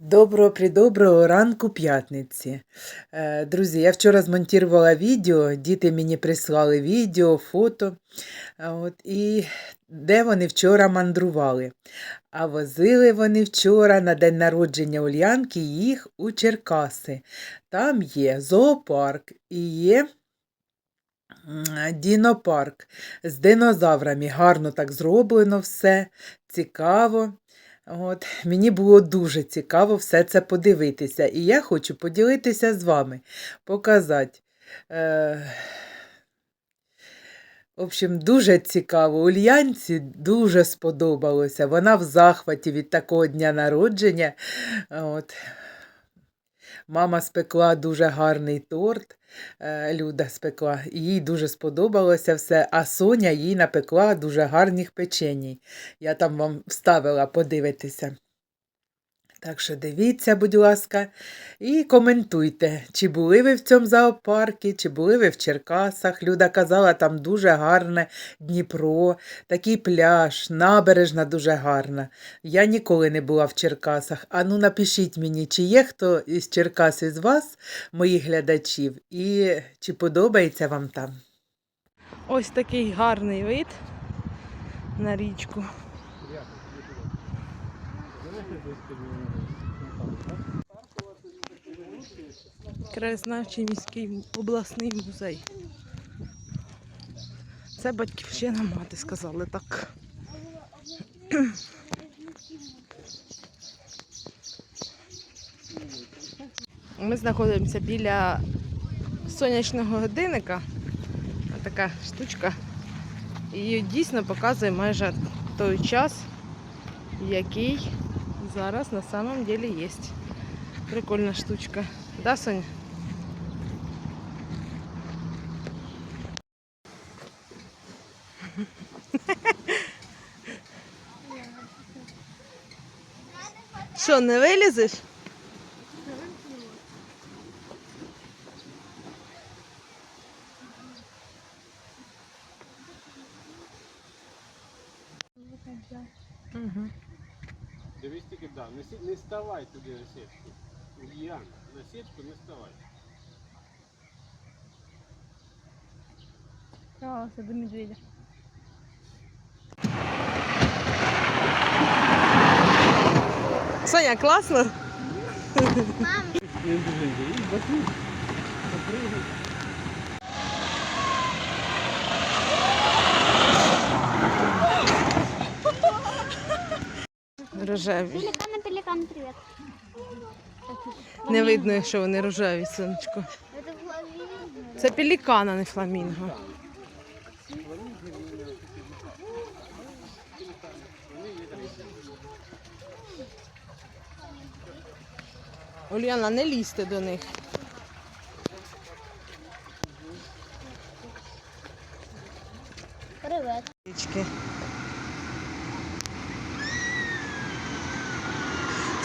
Доброго придоброго ранку п'ятниці. Е, Друзі, я вчора змонтувала відео, діти мені прислали відео, фото. От, і де вони вчора мандрували. А возили вони вчора на день народження Ульянки їх у Черкаси. Там є зоопарк і є дінопарк з динозаврами. Гарно так зроблено все, цікаво. От, мені було дуже цікаво все це подивитися, і я хочу поділитися з вами, показати. Е... В общем, дуже цікаво. Ульянці дуже сподобалося. Вона в захваті від такого дня народження. От. Мама спекла дуже гарний торт. е, Люда спекла, їй дуже сподобалося все, а Соня їй напекла дуже гарних печеній. Я там вам вставила подивитися. Так що дивіться, будь ласка, і коментуйте, чи були ви в цьому зоопарку, чи були ви в Черкасах. Люда казала, там дуже гарне Дніпро, такий пляж, набережна дуже гарна. Я ніколи не була в Черкасах. А ну напишіть мені, чи є хто із Черкас із вас, моїх глядачів, і чи подобається вам там. Ось такий гарний вид на річку. Краєзнавчий міський обласний музей. Це батьківщина мати сказали так. Ми знаходимося біля сонячного годинника. Така штучка. І дійсно показує майже той час, який зараз на самом деле є. Прикольна штучка. Да, Соня? Що, не вилізеш? Угу. Дивись тільки да, не, сі- не ставай туди на сітку. Ульяна, на сітку не ставай. Давайте до медведя. Соня, класно? Не дуже і бахни. Попригай. Рожеві. Пелікани, пеликан, привіт. Не видно, що вони рожеві, сонечко. Це пелікан, а не фламінго. Ульяна, не лізьте до них.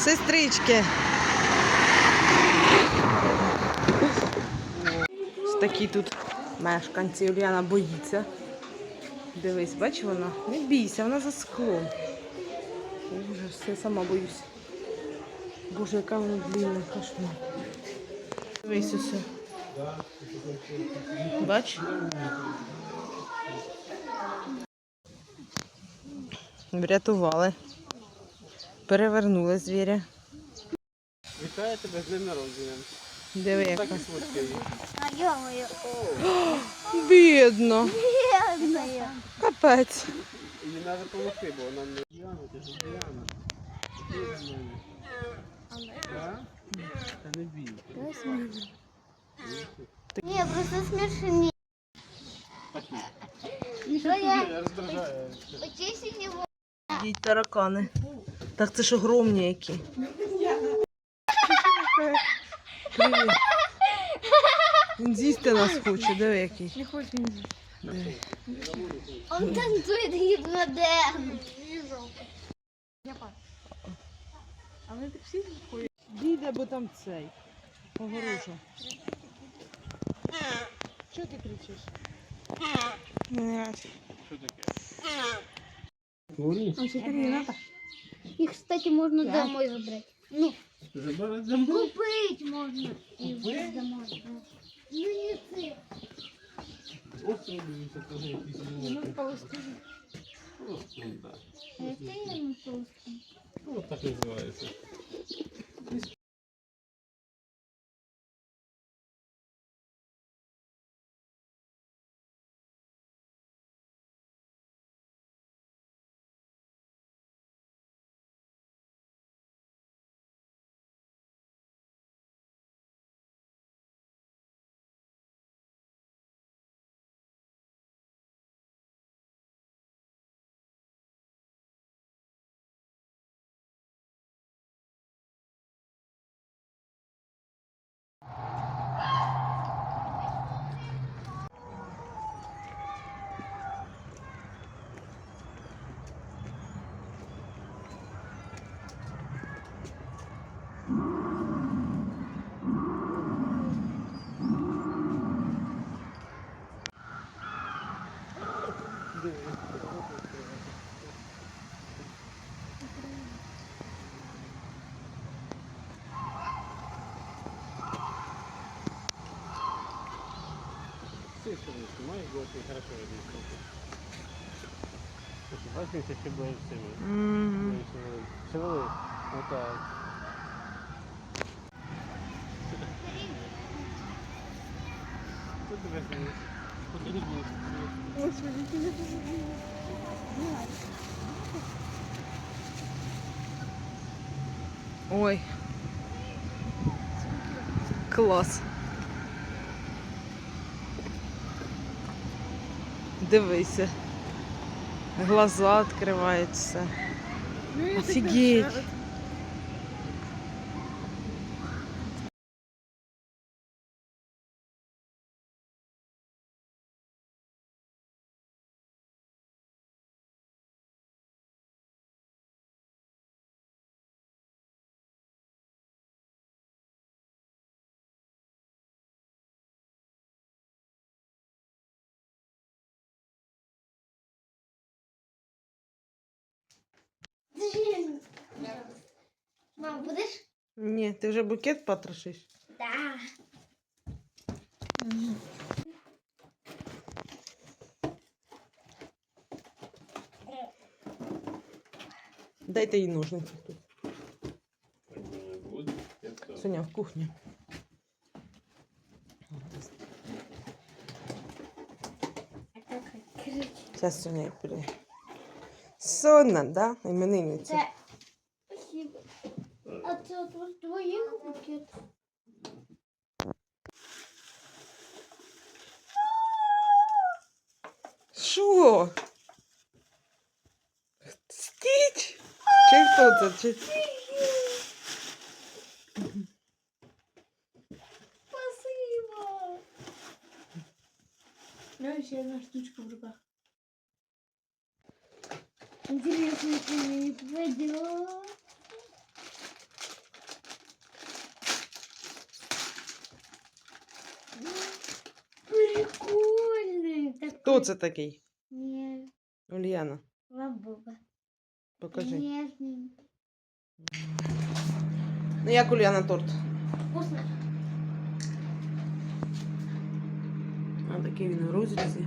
Сестрички. Ось такі тут мешканці. Уляна боїться. Дивись, бач вона? Не бійся, вона за склом. Боже, все сама боюсь. Боже, яка вона длинна, кошмар. Дивись усе. Бач? Врятували. Перевернули звіря. Вітаю тебе з днем народження. Диви, яка. Так і сфоткай. А ё-моё. Бідно. Бедная. Капець. Їй треба допомогти, бо вона не Ульяна, ти ж Ульяна. Іди за мною. Да? Та не бій. Не, просто смешни. Что я? Я роздражаю. Почиси него. Їдь таракани. Так це ж огромні які. Привіт. Він з'їсти нас хоче, диви який. Не хоче він Он танцует гипнодерм. Дійде, бо там цей. Огорожа. Що ти кричиш? Що таке? Говори. Их, кстати, можно домой забрать. Ну, забрать домой. Купить можно. Купить? домой. Ну не ты. Це дивіться, Ну. Просто, да. Это я не толстий. Ну, так називається. Все, що не знімаєш, було б хорошо видно. Бачите, ще були цими. М. Шевели. Отак. Тут дивись. Тут не буде. Ой. Клас. Дивися. Глаза відкриваються. Офігеть. Мам, будеш? Ні, ти вже букет потрошиш? Да. Дайте їй ножниці. Так не буде. Я то. Соня, в кухню. А как открыть? Прийде. Сонна, да? Іменинниця. Спасибо. А це от твоїх букет? Що? Стіч? Чи хто це? Чи... Спасибо. Ну, ще одна штучка в руках. Интересно, ты мне попадет. Прикольный такой. Хто це такий? Не, Ульяна, лабуба. покажи. Нежный. Ну як Ульяна торт? Вкусно. А такий він у розрізі.